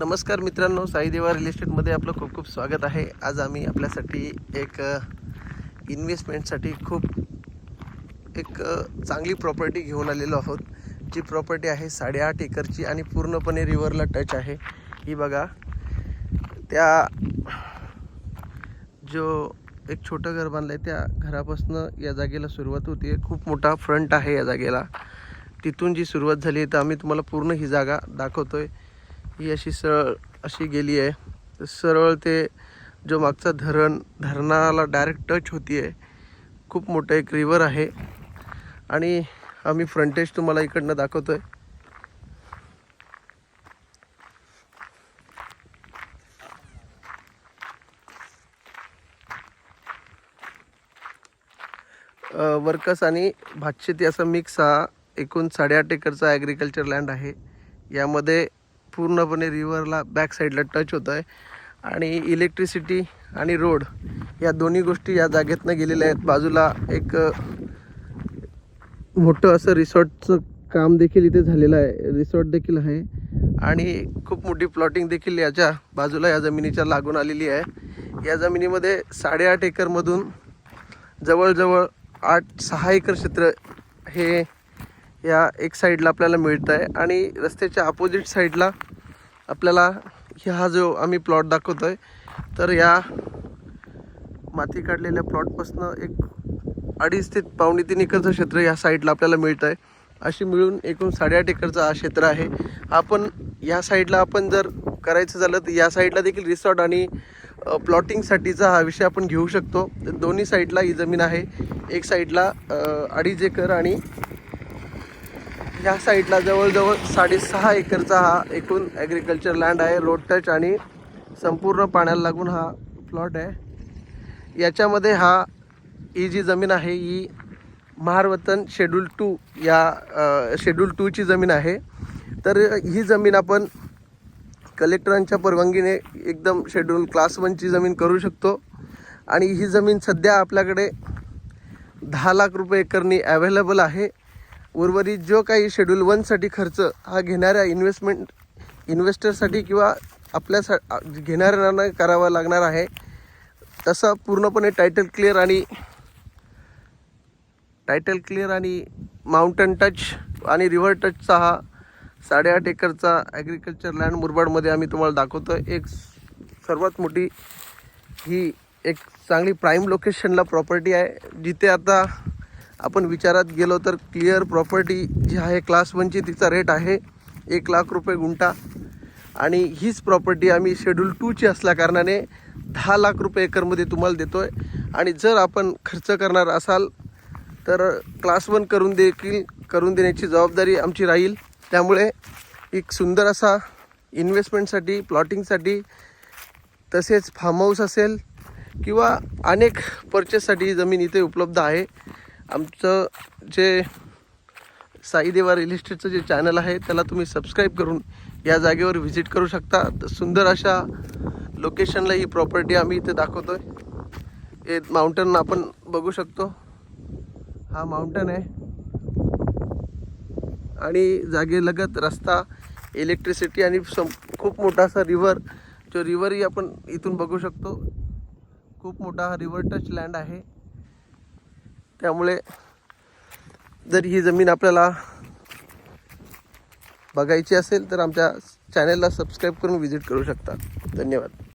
नमस्कार मित्रांनो साईदेवा रिअल इस्टेटमध्ये आपलं खूप खूप स्वागत आहे. आज आम्ही आपल्यासाठी एक इन्व्हेस्टमेंटसाठी खूप एक चांगली प्रॉपर्टी घेऊन आलेलो आहोत. जी प्रॉपर्टी आहे साडेआठ एकरची आणि पूर्णपणे रिव्हरला टच आहे. ही बघा त्या जो एक छोटं घर बांधलं आहे त्या घरापासून या जागेला सुरुवात होती खूप मोठा फ्रंट आहे या जागेला. तिथून जी सुरुवात झाली आहे तर आम्ही तुम्हाला पूर्ण ही जागा दाखवतो आहे ही अशी सरळ अशी गेली आहे. सरळ ते जो मागचा धरण धरणाला डायरेक्ट टच होती आहे खूप मोठं एक रिवर आहे. आणि आम्ही फ्रंटेज तुम्हाला इकडनं दाखवतो आहे वर्कस आणि भातशेती असा मिक्स हा एकूण साडेआठ एकरचा ॲग्रिकल्चर लँड आहे. यामध्ये पूर्णपणे रिव्हरला बॅक साईडला टच होतं आहे. आणि इलेक्ट्रिसिटी आणि रोड या दोन्ही गोष्टी या जागेतनं गेलेल्या आहेत. बाजूला एक मोठं असं रिसॉर्टचं काम देखील इथे झालेलं आहे. रिसॉर्ट देखील आहे. आणि खूप मोठी प्लॉटिंग देखील याच्या बाजूला या जमिनीच्या लागून आलेली आहे. या जमिनीमध्ये साडेआठ एकरमधून जवळजवळ आठ सहा एकर क्षेत्र हे या एक साईडला आपल्याला मिळतं आहे आणि रस्त्याच्या अपोजिट साईडला आपल्याला हा जो आम्ही प्लॉट दाखवतो आहे तर या माती काढलेल्या प्लॉटपासनं एक अडीच ते पावणे तीन एकरचं क्षेत्र या साईडला आपल्याला मिळतं आहे अशी मिळून एकूण साडेआठ एकरचं हा क्षेत्र आहे. आपण या साईडला आपण जर करायचं झालं तर या साईडला देखील रिसॉर्ट आणि प्लॉटिंगसाठीचा हा विषय आपण घेऊ शकतो. दोन्ही साईडला ही जमीन आहे. एक साईडला अडीच एकर आणि ह्या साईडला जवळजवळ साडेसहा एकरचा हा एकूण ॲग्रिकल्चर लँड आहे. रोड टच आणि संपूर्ण पाण्याला लागून हा प्लॉट आहे. याच्यामध्ये हा ही जी जमीन आहे ही महारवतन शेड्यूल टू या शेड्यूल टूची जमीन आहे. तर ही जमीन आपण कलेक्टरांच्या परवानगीने एकदम शेड्यूल क्लास वनची जमीन करू शकतो. आणि ही जमीन सध्या आपल्याकडे दहा लाख रुपये एकरनी ॲवेलेबल आहे. उर्वरित जो काही शेड्यूल वनसाठी खर्च हा घेणाऱ्या इन्व्हेस्टमेंट इन्व्हेस्टरसाठी किंवा आपल्या सा घेणाऱ्यांना करावा लागणार आहे. तसा पूर्णपणे टायटल क्लिअर आणि टायटल क्लिअर आणि माउंटन टच आणि रिव्हर टचचा हा साडेआठ एकरचा ॲग्रिकल्चर लँड मुरबाडमध्ये आम्ही तुम्हाला दाखवतो एक सर्वात मोठी ही एक चांगली प्राईम लोकेशनला प्रॉपर्टी आहे. जिथे आता आपण विचारात गेलो तर क्लिअर प्रॉपर्टी जी आहे क्लास वनची तिचा रेट आहे एक लाख रुपये गुंठा. आणि हीच प्रॉपर्टी आम्ही शेड्यूल टूची असल्याकारणाने दहा लाख रुपये एकरमध्ये तुम्हाला देतो आहे आणि जर आपण खर्च करणार असाल तर क्लास वन करून देखील करून देण्याची जबाबदारी आमची राहील. त्यामुळे एक सुंदर असा इन्व्हेस्टमेंटसाठी प्लॉटिंगसाठी तसेच फार्म हाऊस असेल किंवा अनेक परचेससाठी जमीन इथे उपलब्ध आहे. आमचं जे साईदेवा रिअल इस्टेटचं जे चॅनल आहे त्याला तुम्ही सबस्क्राईब करून या जागेवर व्हिजिट करू शकता. तर सुंदर अशा लोकेशनला ही प्रॉपर्टी आम्ही इथे दाखवतो आहे हे माउंटन आपण बघू शकतो. हा माउंटन आहे. आणि जागेलगत रस्ता इलेक्ट्रिसिटी आणि सम खूप मोठा असा रिव्हर जो रिव्हरही आपण इथून बघू शकतो. खूप मोठा हा रिव्हर टच लँड आहे. त्यामुळे जर ही जमीन आपल्याला बघायची असेल तर आमच्या चॅनलला सबस्क्राईब करून व्हिजिट करू शकता. धन्यवाद.